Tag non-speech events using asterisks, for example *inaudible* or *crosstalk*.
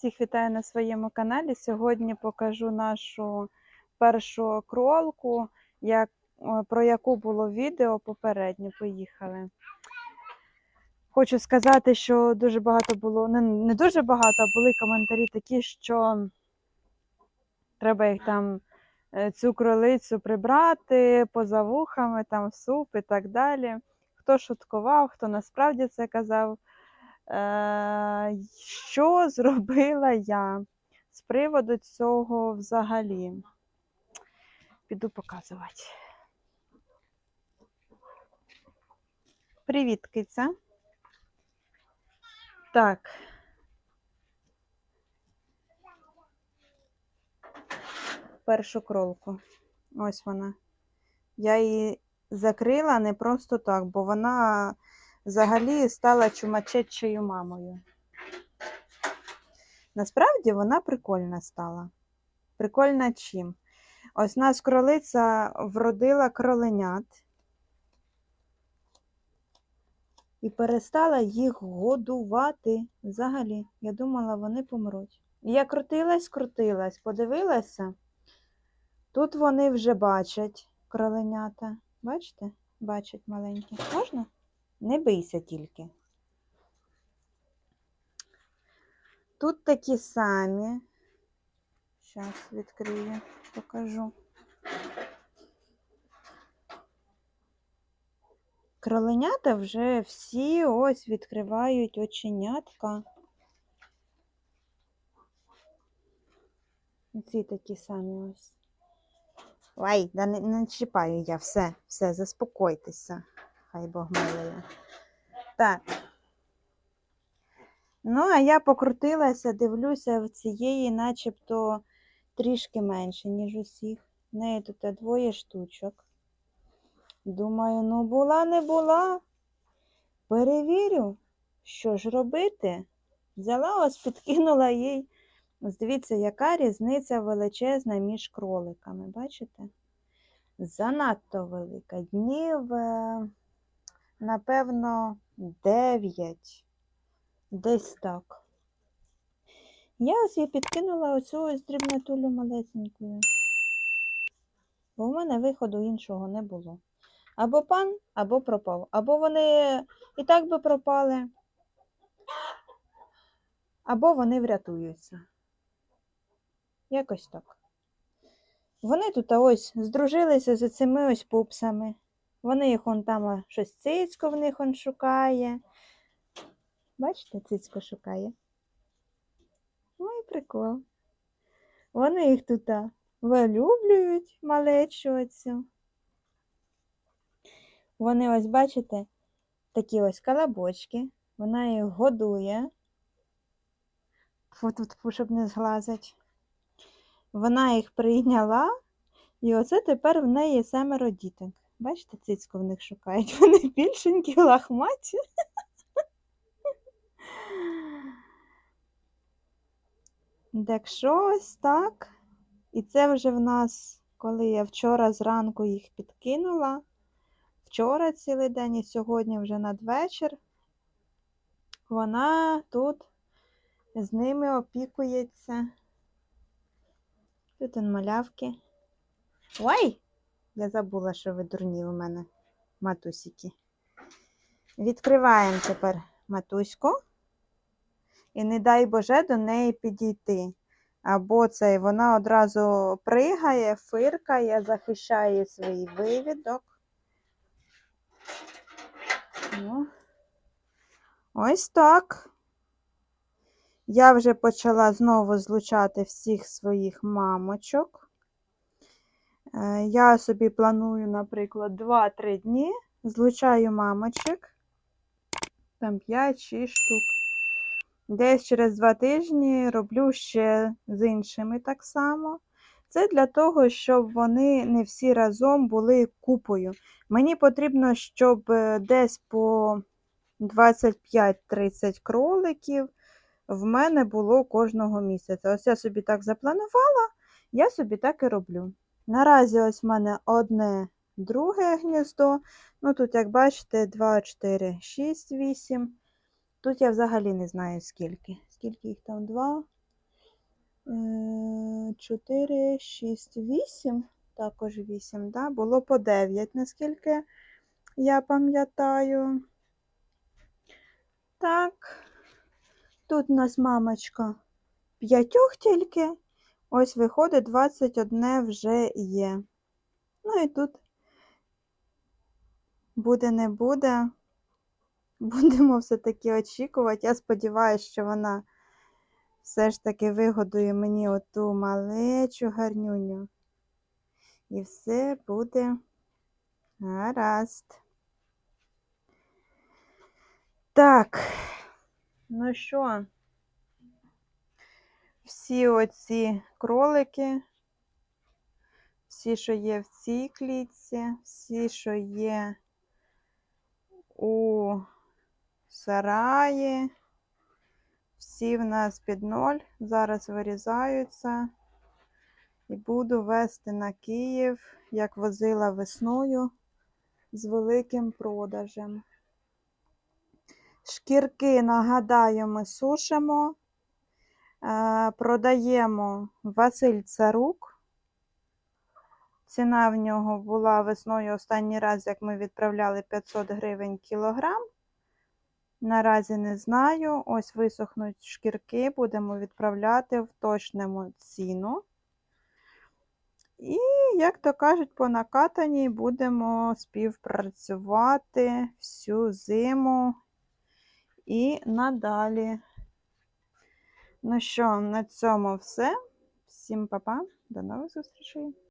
Всіх вітаю на своєму каналі. Сьогодні покажу нашу першу кролку, як, про яку було відео попередньо. Поїхали. Хочу сказати, що дуже багато було, не, не дуже багато, а були коментарі такі, що треба їх там е, цю кролицю прибрати поза вухами, там суп і так далі. Хто шуткував, хто насправді це казав. Е, Що *laughs* зробила я з приводу цього взагалі? Піду показувати. Привіт, киця. Так. Першу кролку. Ось вона. Я її закрила не просто так, бо вона взагалі стала чумачечою мамою. Насправді вона прикольна стала. Прикольна чим? Ось нас кролиця вродила кроленят і перестала їх годувати взагалі. Я думала, вони помруть. Я крутилась, крутилась, подивилася. Тут вони вже бачать кроленята. Бачите? Бачать маленькі. Можна? Не бийся тільки. Тут такі самі. Зараз відкрию, покажу. Кроленята вже всі ось відкривають оченятка. Ці такі самі ось. Ой, да не, не чіпаю я, все, все, заспокойтеся. Хай Бог милує. Так. Ну, а я покрутилася, дивлюся, в цієї начебто трішки менше, ніж усіх. В неї тут двоє штучок. Думаю, ну була, не була. Перевірю, що ж робити. Взяла ось, підкинула їй. Дивіться, яка різниця величезна між кроликами. Бачите? Занадто велика. Днів, е, напевно, 9. Десь так. Я ось їй підкинула оцю ось дрібнотулю малесенькою. Бо в мене виходу іншого не було. Або пан, або пропав. Або вони і так би пропали, або вони врятуються. Якось так. Вони тут ось здружилися з цими ось пупсами. Вони їх он там щось цицько в них он шукає. Бачите, цицько шукає. Ой, прикол. Вони їх тут вилюблюють малечу оцю. Вони ось, бачите, такі ось колобочки. Вона їх годує. Фу, тут, щоб не зглазить. Вона їх прийняла, і оце тепер в неї семеро діток. Бачите, цицьку в них шукають. *laughs* Вони більшенькі, лахматі. Так що ось так. І це вже в нас, коли я вчора зранку їх підкинула. Вчора цілий день і сьогодні вже надвечір. Вона тут з ними опікується. Тут он малявки. Ой! Я забула, що ви дурні у мене, матусіки. Відкриваємо тепер матуську. І не дай Боже до неї підійти. Або цей вона одразу пригає, фиркає, захищає свій вивідок. Ну, ось так. Я вже почала знову злучати всіх своїх мамочок. Е, Я собі планую, наприклад, 2-3 дні, злучаю мамочок, там 5-6 штук. Десь через 2 тижні роблю ще з іншими так само. Це для того, щоб вони не всі разом були купою. Мені потрібно, щоб е, десь по 25-30 кроликів в мене було кожного місяця. Ось я собі так запланувала, я собі так і роблю. Наразі ось в мене одне друге гніздо. Ну тут, як бачите, 2, 4, 6, 8. Тут я взагалі не знаю скільки. Скільки їх там? 2, 4, 6, 8, також 8, да? було по 9, наскільки я пам'ятаю. Так, тут у нас мамочка п'ятьох тільки. Ось виходить 21 вже є. Ну і тут буде, не буде. *laughs* Будемо все-таки очікувати. Я сподіваюся, що вона все ж таки вигодує мені оту малечу гарнюню. І все буде гаразд. Так, ну що, всі оці кролики, всі, що є в цій клітці, всі, що є у сараї, всі в нас під ноль. Зараз вирізаються. І буду вести на Київ, як возила весною з великим продажем. Шкірки, нагадаю, ми сушимо, продаємо Василь Царук. Ціна в нього була весною останній раз, як ми відправляли 500 гривень кілограм. Наразі не знаю. Ось висохнуть шкірки, будемо відправляти в точному ціну. І, як то кажуть, по накатаній будемо співпрацювати всю зиму і надалі. Ну що, на цьому все. Всім па-па, до нових зустрічей!